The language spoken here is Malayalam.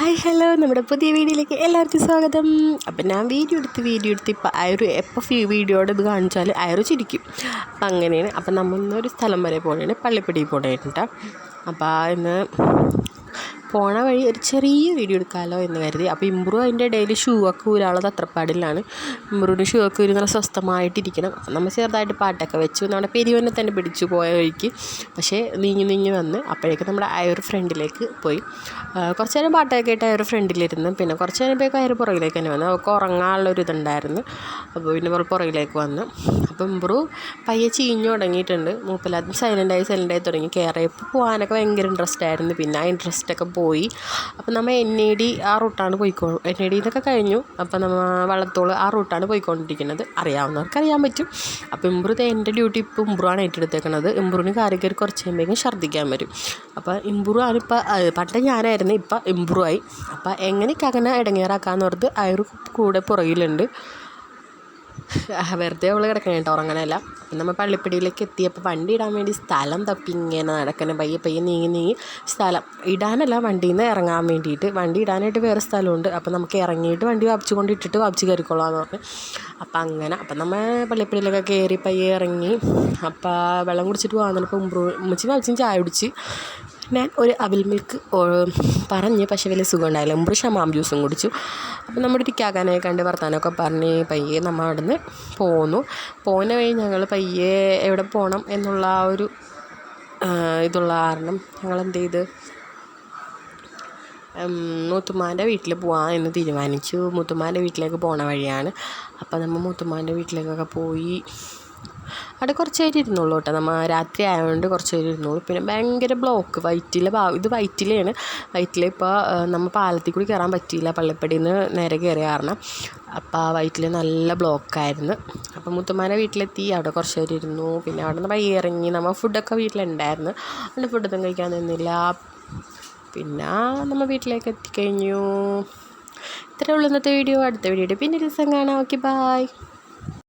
Hi hello. നമ്മുടെ പുതിയ വീഡിയോയിലേക്ക് എല്ലാവർക്കും സ്വാഗതം. അപ്പം ഞാൻ വീഡിയോ എടുത്ത് വീഡിയോ എടുത്ത് ഇപ്പം അയറു എപ്പോൾ വീഡിയോയുടെ ഇത് കാണിച്ചാൽ അയറു ചിരിക്കും. അപ്പം അങ്ങനെയാണ്. അപ്പം നമ്മൾ ഇന്നൊരു സ്ഥലം വരെ പോകണേ പള്ളിപ്പടി പോകണേട്ടാ അപ്പോൾ ഇന്ന് പോണ വഴി ഒരു ചെറിയ വീഡിയോ എടുക്കാമല്ലോ എന്ന് കരുതി. അപ്പോൾ ഇമ്പ്രൂ അതിന്റെ ഇടയിൽ ഷൂ ഒക്കെ ഊരാളത് അത്രപ്പാടിലാണ്. ഇമ്പ്രൂവിന്റെ ഷൂ ഒക്കെ ഊരി നല്ല സ്വസ്ഥമായിട്ടിരിക്കണം. നമ്മൾ ചെറുതായിട്ട് പാട്ടൊക്കെ വെച്ചു. നമ്മുടെ പെരിവനെ തന്നെ പിടിച്ചു പോയ വഴിക്ക്. പക്ഷേ നീങ്ങി നീങ്ങി വന്ന് അപ്പോഴേക്കും നമ്മുടെ ഒരു ഫ്രണ്ടിലേക്ക് പോയി. കുറച്ച് നേരം പാട്ടൊക്കെ ആയിട്ട് ഒരു ഫ്രണ്ടിലിരുന്ന് പിന്നെ കുറച്ച് ആ ഒരു പുറകിലേക്ക് തന്നെ വന്നു. അവൾക്ക് ഉറങ്ങാനുള്ളൊരു ഇതുണ്ടായിരുന്നു. അപ്പോൾ പിന്നെ പുറകിലേക്ക് വന്നു. അപ്പോൾ ഇമ്പ്രൂ പയ്യെ ചീഞ്ഞു തുടങ്ങിയിട്ടുണ്ട്. മൂപ്പില്ലാത്ത സൈലന്റായി സൈലന്റായി തുടങ്ങി. കയറിയപ്പോൾ പോകാനൊക്കെ ഭയങ്കര ഇൻട്രസ്റ്റ് ആയിരുന്നു. പിന്നെ ആ ഇൻട്രസ്റ്റൊക്കെ പോയി. അപ്പം നമ്മൾ എൻ എ ഡി ആ റൂട്ടാണ് പോയിക്കോ എൻ എ ഡി ഇതൊക്കെ കഴിഞ്ഞു. അപ്പം നമ്മൾ വള്ളത്തോൾ ആ റൂട്ടാണ് പോയിക്കൊണ്ടിരിക്കുന്നത്. അറിയാവുന്നവർക്ക് അറിയാൻ പറ്റും. അപ്പം ഇമ്പ്രു എന്റെ ഡ്യൂട്ടി ഇപ്പോൾ ഇമ്പ്രുവാണ് ഏറ്റെടുത്തേക്കുന്നത് ഇമ്പ്രുവിന് കാര്യം കയറി കുറച്ച് കഴിയുമ്പോഴേക്കും ഛർദ്ദിക്കാൻ വരും. അപ്പം ഇമ്പ്രൂവ് ആണിപ്പോൾ പണ്ട് ഞാനായിരുന്നു ഇപ്പം ഇമ്പ്രൂവായി ആയി അപ്പോൾ എങ്ങനെയൊക്കെ അങ്ങനെ ഇടങ്ങേറാക്കാമെന്ന് ഓർത്ത് അയർ കൂടെ പുറകിലുണ്ട്. വെറുതെ അവൾ കിടക്കണ കേട്ടോ ഉറങ്ങണമല്ല അപ്പം നമ്മൾ പള്ളിപ്പടിയിലേക്ക് എത്തിയപ്പോൾ വണ്ടി ഇടാൻ വേണ്ടി സ്ഥലം തപ്പി ഇങ്ങനെ നടക്കണം. പയ്യെ പയ്യെ നീങ്ങി നീങ്ങി സ്ഥലം ഇടാനല്ല വണ്ടിയിൽ നിന്ന് ഇറങ്ങാൻ വേണ്ടിയിട്ട്. വണ്ടി ഇടാനായിട്ട് വേറെ സ്ഥലമുണ്ട്. അപ്പം നമുക്ക് ഇറങ്ങിയിട്ട് വണ്ടി വാപ്പിച്ച് കൊണ്ട് ഇട്ടിട്ട് വാപ്പിച്ച് കയറിക്കൊള്ളാമെന്ന് പറഞ്ഞു. അപ്പം അങ്ങനെ അപ്പം നമ്മൾ പള്ളിപ്പടിയിലൊക്കെ കയറി പയ്യെ ഇറങ്ങി അപ്പോൾ വെള്ളം കുടിച്ചിട്ട് പോകാൻ ഇപ്പോൾ ഉമ്പ്രൂ ഉമ്മച്ചി വാപ്പിച്ചും ചായ കുടിച്ച്. ഞാൻ ഒരു അവിൽ മിൽക്ക് പറഞ്ഞ് പക്ഷേ വലിയ സുഖം ഉണ്ടായില്ല മുമ്പ് ഷമാം ജ്യൂസും കുടിച്ചു. അപ്പോൾ നമ്മുടെ ഇരിക്കാക്കാനെ കണ്ട് വർത്താനമൊക്കെ പറഞ്ഞ് പയ്യെ നമ്മൾ അവിടെ നിന്ന് പോന്നു പോകുന്ന വഴി ഞങ്ങൾ പയ്യെ എവിടെ പോകണം എന്നുള്ള ആ ഒരു ഇതുള്ള കാരണം ഞങ്ങൾ എന്ത് ചെയ്ത് മുത്തുമാന്റെ വീട്ടിൽ പോകാൻ എന്ന് തീരുമാനിച്ചു. മുത്തുമാന്റെ വീട്ടിലേക്ക് പോണ വഴിയാണ്. അപ്പോൾ നമ്മൾ മുത്തുമാന്റെ വീട്ടിലേക്കൊക്കെ പോയി അവിടെ കുറച്ച് നേരം ഇരുന്നുള്ളൂ കേട്ടോ. നമ്മൾ രാത്രി ആയതുകൊണ്ട് കുറച്ച് നേരം ഇരുന്നുള്ളൂ പിന്നെ ഭയങ്കര ബ്ലോക്ക് വൈറ്റിലെ ഭാഗം ഇത് വൈറ്റിലയാണ് വൈറ്റില ഇപ്പോൾ നമ്മൾ പാലത്തിൽ കൂടി കയറാൻ പറ്റിയില്ല. പള്ളിപ്പടിയിൽ നിന്ന് നേരെ കയറിയ കാരണം. അപ്പോൾ വൈറ്റിൽ നല്ല ബ്ലോക്കായിരുന്നു അപ്പോൾ മുത്തുമാരെ വീട്ടിലെത്തി. അവിടെ കുറച്ച് നേരം ഇരുന്നു. പിന്നെ അവിടെ നിന്ന് പയ്യെ ഇറങ്ങി നമ്മൾ ഫുഡൊക്കെ വീട്ടിലുണ്ടായിരുന്നു. അവിടെ ഫുഡൊന്നും കഴിക്കാൻ നിന്നില്ല. പിന്നെ നമ്മൾ വീട്ടിലേക്ക് എത്തിക്കഴിഞ്ഞു. ഇത്രയേ ഉള്ളൂ ഇന്നത്തെ വീഡിയോ അടുത്ത വീഡിയോ പിന്നെ ദിവസം കാണാം. Okay bye